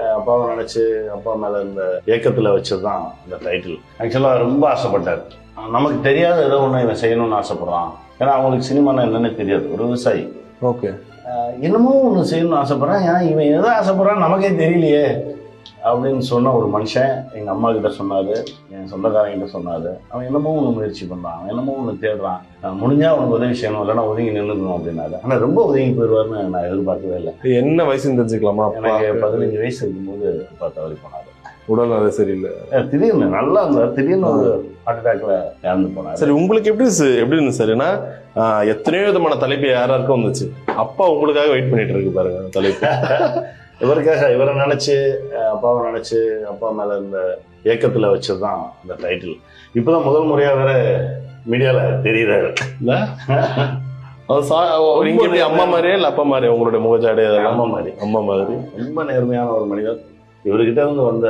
அப்பாவை நினைச்சு அப்பா மேல இந்த ஏக்கத்துல வச்சதுதான் இந்த டைட்டில் ஆக்சுவலா ரொம்ப ஆசைப்பட்டார். நமக்கு தெரியாத ஏதோ ஒன்று இவன் செய்யணும்னு ஆசைப்படுறான். ஏன்னா அவங்களுக்கு சினிமானா என்னன்னு தெரியாது. ஒரு விவசாயி. ஓகே. என்னமோ ஒன்று செய்யணும்னு ஆசைப்படுறான். ஏன் இவன் எதை ஆசைப்படுறான் நமக்கே தெரியலையே. அப்படின்னு சொன்ன ஒரு மனுஷன் எங்கள் அம்மா கிட்ட சொன்னாரு என் சொந்தக்காரங்கிட்ட சொன்னாரு. அவன் என்னமோ ஒன்று முயற்சி பண்ணுறான் அவன் என்னமோ ஒன்று தேடுறான். நான் முடிஞ்சா அவனுக்கு உதவி செய்யணும் இல்லைன்னா ஒதுங்கி நின்றுக்கணும் அப்படின்னாரு. ஆனால் ரொம்ப ஒதுங்கி போயிடுவார்னு நான் எதிர்பார்க்கவே இல்லை. என்ன வயசுன்னு தெரிஞ்சுக்கலாமா? எனக்கு பதினஞ்சு வயசு இருக்கும்போது அப்பா தவறி போனாரு. உடல் நல சரியில்லை. திடீர்னு நல்லா இருந்தார். திடீர்னு ஒரு ஹார்ட் அட்டாக்ல இறந்து போனார். சரி உங்களுக்கு எப்படி எப்படி இருந்துச்சு சார்? ஏன்னா ஆஹ், எத்தனையோ விதமான தலைப்பு யாராருக்கும் வந்துச்சு. அப்பா உங்களுக்காக வெயிட் பண்ணிட்டு இருக்கு பாருங்க தலைப்பு. இவருக்காக இவரை நினைச்சு அப்பாவை நினைச்சு அப்பா மேல இந்த ஏக்கத்துல வச்சதுதான் இந்த டைட்டில் இப்பதான் முதல் முறையா வேற மீடியால தெரியுறாரு இல்ல? நீங்க எப்படி அம்மா மாதிரியே இல்ல அப்பா மாதிரியே? உங்களுடைய முகஜாடை அம்மா மாதிரி. அம்மா மாதிரி. ரொம்ப நேர்மையான ஒரு மனிதர். இவர்கிட்ட இருந்து வந்த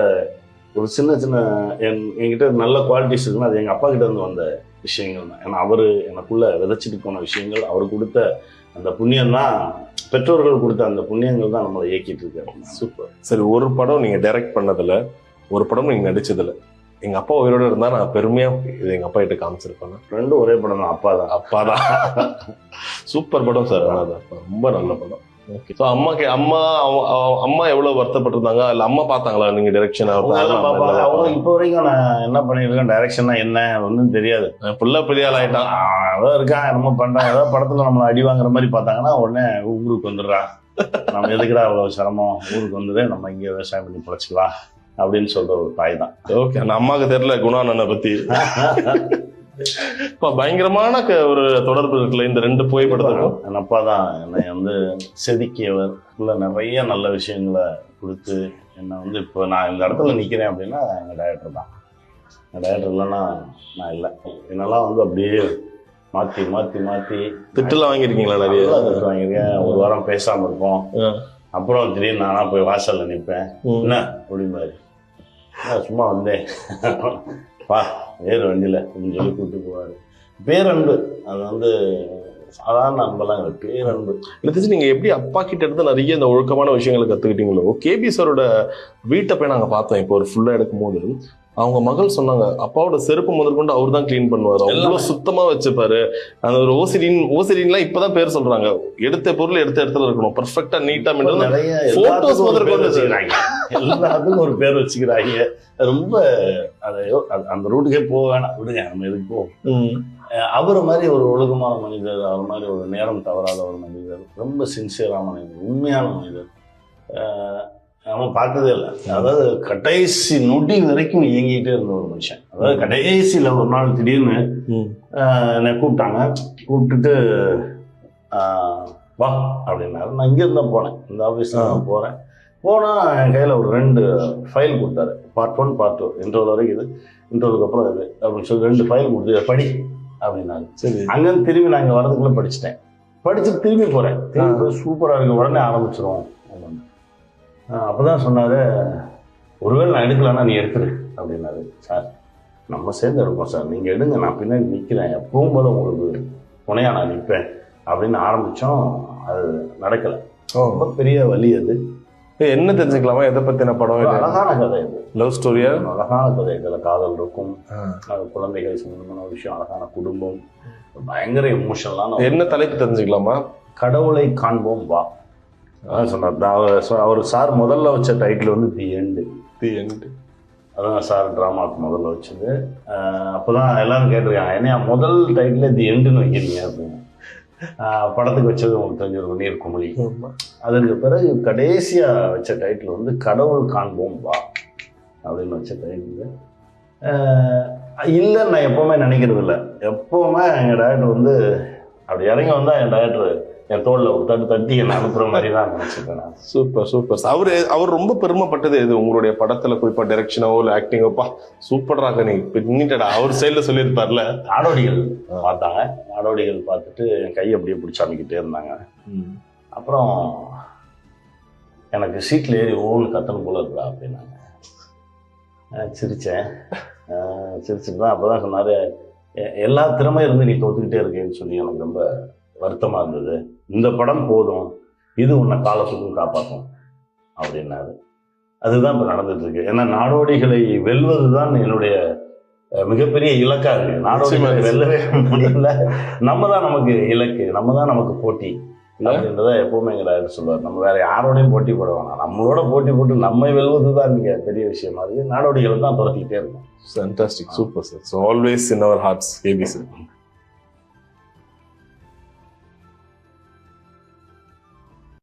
ஒரு சின்ன சின்ன என் என்கிட்ட நல்ல குவாலிட்டிஸ் இருக்குன்னா அது எங்க அப்பா கிட்ட இருந்து வந்த விஷயங்கள் தான் ஏன்னா அவரு எனக்குள்ள விதைச்சிட்டு போன விஷயங்கள் அவர் கொடுத்த அந்த புண்ணியம் தான் பெற்றோர்கள் கொடுத்த அந்த புண்ணியங்கள் தான் நம்மளை இயக்கிட்டு இருக்கு. சூப்பர் சரி ஒரு படம் நீங்க டைரக்ட் பண்ணதுல ஒரு படம் நீங்க நடிச்சதுல எங்க அப்பா உயிரோட இருந்தா நான் பெருமையா இது எங்க அப்பா கிட்ட காமிச்சிருப்பேன்? ரெண்டும் ஒரே படம் தான் அப்பா தான். அப்பா தான். சூப்பர் படம் சார் ரொம்ப நல்ல படம். ஓகே ஸோ அம்மா அம்மா அம்மா எவ்வளவு வருத்தப்பட்டிருந்தாங்க? இல்ல அம்மா பார்த்தாங்களா நீங்க டைரக்ஷன் அவங்க இப்போ வரைக்கும் நான் என்ன பண்ணியிருக்கேன் டைரக்ஷன்னா என்ன ஒன்றும் தெரியாது. புள்ள பெரிய ஆள் ஆயிட்டான் அவன் ஏதோ இருக்கான் என்னமோ பண்றான். ஏதோ படத்துல நம்மளை அடி வாங்குற மாதிரி பார்த்தாங்கன்னா உடனே ஊருக்கு வந்துடுறான் நம்ம எதுக்குடா அவ்வளவு சிரமம்? ஊருக்கு வந்துடு நம்ம இங்கே விவசாயம் பண்ணி பொழைச்சிக்கலாம் அப்படின்னு சொல்ற ஒரு தாய் தான். ஓகே அந்த அம்மாவுக்கு தெரியல குணானனை பத்தி. இப்ப பயங்கரமான க- ஒரு தொடர்பு இருக்குல்ல இந்த ரெண்டு புகைப்படத்துக்கும்? என் அப்பா தான் என்னை வந்து செதுக்கியவர். உள்ள நிறைய நல்ல விஷயங்களை கொடுத்து என்னை வந்து இப்போ நான் இந்த இடத்துல நிற்கிறேன் அப்படின்னா எங்கள் டைரக்டர் தான். எங்கள் டைரக்டர் இல்லைன்னா நான் இல்லை. என்னெல்லாம் வந்து அப்படியே மாற்றி மாற்றி மாற்றி திட்டுலாம் வாங்கியிருக்கீங்களா நிறைய? திட்டு வாங்கியிருக்கேன். ஒரு வாரம் பேசாமல் இருப்போம். அப்புறம் திடீர்னு நானா போய் வாசல்ல நிற்பேன். என்ன? அப்படிம்பாரு. "நான் சும்மா வந்தேன். வா வேறு வண்டியில். அப்படின்னு சொல்லி கூப்பிட்டு போவார். பேரன்பு அது வந்து சாதாரண அன்பெல்லாம் இல்லை பேரன்பு. இல்லை தெரிஞ்சு நீங்க எப்படி அப்பா கிட்ட இருந்து நிறைய இந்த ஒழுக்கமான விஷயங்களை கத்துக்கிட்டீங்களோ கேபி சாரோட வீட்டை போய் நாங்க பார்த்தோம். இப்போ ஒரு ஃபுல்லா எடுக்கும் போது அவங்க மகள் சொன்னாங்க அப்பாவோட செருப்பு முதற்கொண்டு அவர் தான் க்ளீன் பண்ணுவாரு. எல்லாமே. சுத்தமா வச்சுப்பாரு. அந்த ஒரு ஓசிடின் ஓசிடின்லாம் இப்பதான் பேர் சொல்றாங்க. எடுத்த பொருள் எடுத்த இடத்துல இருக்கணும். பர்ஃபெக்டா நீட்டா பேர் முதற்கொண்டு வச்சுக்கிறாங்க. எல்லாத்துக்கும் ஒரு பேர் வச்சுக்கிறாங்க. ரொம்ப அதை அந்த- ரூட்டுக்கே போக வேணாம். விடுங்க நம்ம எதுக்கு போவோம்? அவர் மாதிரி ஒரு ஒழுக்கமான மனிதர் அவர் மாதிரி ஒரு நேரம் தவறாத ஒரு மனிதர் ரொம்ப சின்சியரான மனிதர் உண்மையான மனிதர். அவன் பார்த்ததே இல்லை. அதாவது கடைசி நொடி வரைக்கும் இயங்கிட்டே இருந்த ஒரு மனுஷன். அதாவது கடைசியில் ஒரு நாள் திடீர்னு என்னை கூப்பிட்டாங்க. கூப்பிட்டுட்டு ஆஹ் வா அப்படின்னாரு. நான் இங்கேருந்து தான் போனேன். இந்த ஆஃபீஸில் தான் போகிறேன் போனால் என் கையில் ஒரு ரெண்டு ஃபைல் கொடுத்தாரு. Part one part two interval வரைக்கும் இது. இன்ட்ரோலுக்கு அப்புறம் இது. அப்படின்னு சொல்லி ரெண்டு ஃபைல் கொடுத்து படி. அப்படின்னாரு. சரி. அங்கேருந்து திரும்பி நான் இங்கே வரதுக்குள்ளே படிச்சிட்டேன். படிச்சுட்டு திரும்பி போகிறேன் திரும்பி போய் சூப்பராக இருக்கு. உடனே ஆரம்பிச்சிருவோம். அப்போ தான் சொன்னார் ஒருவேளை நான் எடுக்கலன்னா நீ எடுத்துரு. அப்படின்னாரு. சார் நம்ம சேர்ந்து எடுப்போம் சார். நீங்கள் எடுங்க. நான் பின்னாடி நிற்கிறேன் எப்பவும் போல உங்களுக்கு துணையா நான் நிற்பேன் அப்படின்னு ஆரம்பித்தோம் அது நடக்கலை. ரொம்ப பெரிய வழி அது. என்ன தெரிஞ்சுக்கலாமா? எதை பத்தின படம் அழகான கதை இது. லவ் ஸ்டோரியா அழகான கதை. இதில் காதல் இருக்கும். குழந்தைகள் சம்பந்தமான விஷயம் அழகான குடும்பம். பயங்கர எமோஷனலான என்ன தலைப்பு தெரிஞ்சுக்கலாமா? கடவுளை காண்போம் வா. அதான் சொன்னார். அவர் அவர் சார் முதல்ல வச்ச டைட்டில் வந்து தி எண்டு தி எண்ட் அதான் சார் ட்ராமாவுக்கு முதல்ல வச்சது. அஹ் அப்பதான் எல்லாரும் கேட்டிருக்காங்க என்னையா முதல் டைட்டிலே தி எண்டுன்னு வைக்கிறீங்க அப்படின்னு. படத்துக்கு வச்சது உங்களுக்கு தெரிஞ்சிருக்கும் நீர் குமிழி அதற்கு பிறகு கடைசியா வச்ச டைட்டில் வந்து கடவுள் காண்போம் வா அப்படின்னு வச்ச டைட்டில் இல்லைன்னு நான் எப்பவுமே நினைக்கிறது இல்லை எப்பவுமே எங்கள் டேரக்டர் வந்து அப்படி இறங்கி வந்தா என் டேரக்டர் என் தோல்ல ஒரு தட்டு தட்டி என்னை அனுப்புற மாதிரி தான் நினச்சிப்பேன் நான். சூப்பர் சூப்பர் அவரு அவர் ரொம்ப பெருமைப்பட்டது எது? உங்களுடைய படத்துல குறிப்பா டைரக்ஷனோ இல்ல ஆக்டிங்கோப்பா சூப்பர்ரா நீ பின்னிட்டடா. அவர் சைடுல சொல்லியிருப்பார்ல. நாடோடிகள் பார்த்தாங்க. நாடோடிகள் பார்த்துட்டு என் கை அப்படியே பிடிச்சி அமைக்கிட்டே இருந்தாங்க. அப்புறம் எனக்கு சீட்டில் ஏறி ஓன்னு கத்தணும் போல இருக்குடா அப்படின்னாங்க. சிரித்தேன் சிரிச்சுட்டு தான் அப்போ தான் சொன்னார் எல்லா திறமையும் இருந்து நீ தோத்துக்கிட்டே இருக்கேன்னு சொல்லி எனக்கு ரொம்ப வருத்தமாக இருந்தது. இந்த படம் போதும். இது உன்னை காலத்துக்கும் காப்பாற்றும் அப்படின்னாரு. அதுதான் இப்ப நடந்துட்டு இருக்கு ஏன்னா நாடோடிகளை வெல்வதுதான் என்னுடைய அஹ், மிகப்பெரிய இலக்கா இருக்கு. நாடோடிகளை. வெல்லவே முடியல. நம்ம தான் நமக்கு இலக்கு. நம்ம தான் நமக்கு போட்டி அப்படின்றத எப்பவுமே எங்க டாக்டர் சொல்லுவார். நம்ம வேற யாரோடையும் போட்டி போட வேணாம். நம்மளோட போட்டி போட்டு நம்மை வெல்வது தான் இங்க பெரிய விஷயமா. இருக்கு நாடோடிகளை தான் துரத்திக்கிட்டே இருக்கும். Fantastic super sir so always in our hearts KB sir